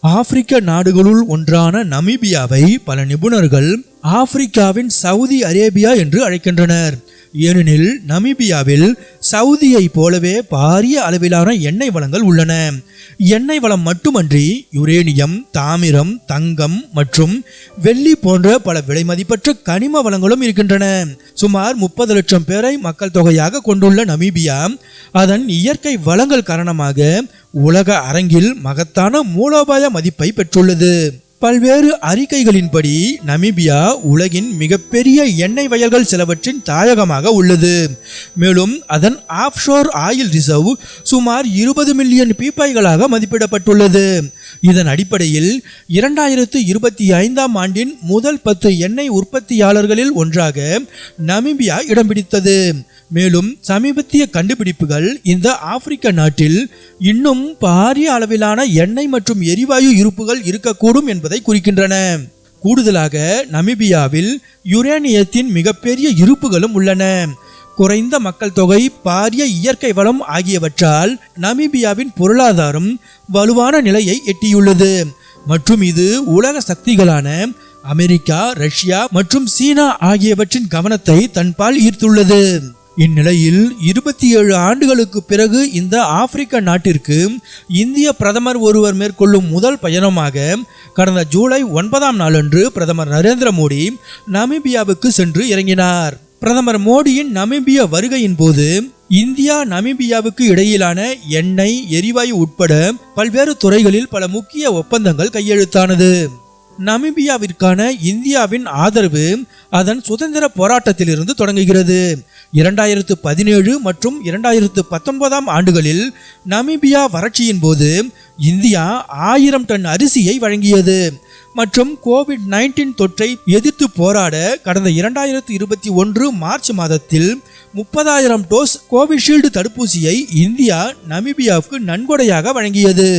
ஆப்பிரிக்க நாடுகளுள் ஒன்றான நமீபியாவை பல நிபுணர்கள் ஆப்பிரிக்காவின் சவுதி அரேபியா என்று அழைக்கின்றனர். ஏனெனில் நமீபியாவில் சவுதியை போலவே பாரிய அளவிலான எண்ணெய் வளங்கள் உள்ளன. எண்ணெய் வளம் மட்டுமன்றி யுரேனியம் தாமிரம் தங்கம் மற்றும் வெள்ளி போன்ற பல விலைமதிப்பற்ற கனிம வளங்களும் இருக்கின்றன. சுமார் முப்பது லட்சம் பேரை மக்கள் தொகையாக கொண்டுள்ள நமீபியா அதன் இயற்கை வளங்கள் காரணமாக உலக அரங்கில் மகத்தான மூலோபாய மதிப்பை பெற்றுள்ளது. பல்வேறு அறிக்கைகளின்படி நமீபியா உலகின் மிகப்பெரிய எண்ணெய் வயல்கள் சிலவற்றின் தாயகமாக உள்ளது. மேலும் அதன் ஆஃப்ஷோர் ஆயில் ரிசர்வ் சுமார் இருபது மில்லியன் பீப்பாய்களாக மதிப்பிடப்பட்டுள்ளது. இதன் அடிப்படையில் இரண்டாயிரத்து இருபத்தி ஐந்தாம் ஆண்டின் முதல் பத்து எண்ணெய் உற்பத்தியாளர்களில் ஒன்றாக நமீபியா இடம் பிடித்தது. மேலும் சமீபத்திய கண்டுபிடிப்புகள் இந்த ஆப்பிரிக்க நாட்டில் இன்னும் பாரிய அளவிலான எண்ணெய் மற்றும் எரிவாயு இருப்புகள் இருக்கக்கூடும் என்பதை குறிக்கின்றன. கூடுதலாக நமீபியாவில் யுரேனியத்தின் மிகப்பெரிய இருப்புகளும் உள்ளன. குறைந்த மக்கள் தொகை பாரிய இயற்கை வளம் ஆகியவற்றால் நமீபியாவின் பொருளாதாரம் வலுவான நிலையை எட்டியுள்ளது. மற்றும் இது உலக சக்திகளான அமெரிக்கா ரஷ்யா மற்றும் சீனா ஆகியவற்றின் கவனத்தை தன்பால் ஈர்த்துள்ளது. இந்நிலையில் இருபத்தி ஏழு ஆண்டுகளுக்கு பிறகு இந்த ஆப்பிரிக்க நாட்டிற்கு இந்திய பிரதமர் ஒருவர் மேற்கொள்ளும் முதல் பயணமாக கடந்த ஜூலை ஒன்பதாம் நாளன்று பிரதமர் நரேந்திர மோடி நமீபியாவுக்கு சென்று இறங்கினார். பிரதமர் மோடியின் நமீபிய வருகையின் போது இந்தியா நமீபியாவுக்கு இடையிலான எண்ணெய் எரிவாயு உட்பட பல்வேறு துறைகளில் பல முக்கிய ஒப்பந்தங்கள் கையெழுத்தானது. நமீபியாவிற்கான இந்தியாவின் ஆதரவு அதன் சுதந்திர போராட்டத்திலிருந்து தொடங்குகிறது. இரண்டாயிரத்து பதினேழு மற்றும் இரண்டாயிரத்து பத்தொன்பதாம் ஆண்டுகளில் நமீபியா வறட்சியின் போது இந்தியா ஆயிரம் டன் அரிசியை வழங்கியது. மற்றும் கோவிட் நைன்டீன் தொற்றை எதிர்த்து போராட கடந்த இரண்டாயிரத்து இருபத்தி ஒன்று மார்ச் மாதத்தில் முப்பதாயிரம் டோஸ் கோவிஷீல்டு தடுப்பூசியை இந்தியா நமீபியாவுக்கு நன்கொடையாக வழங்கியது.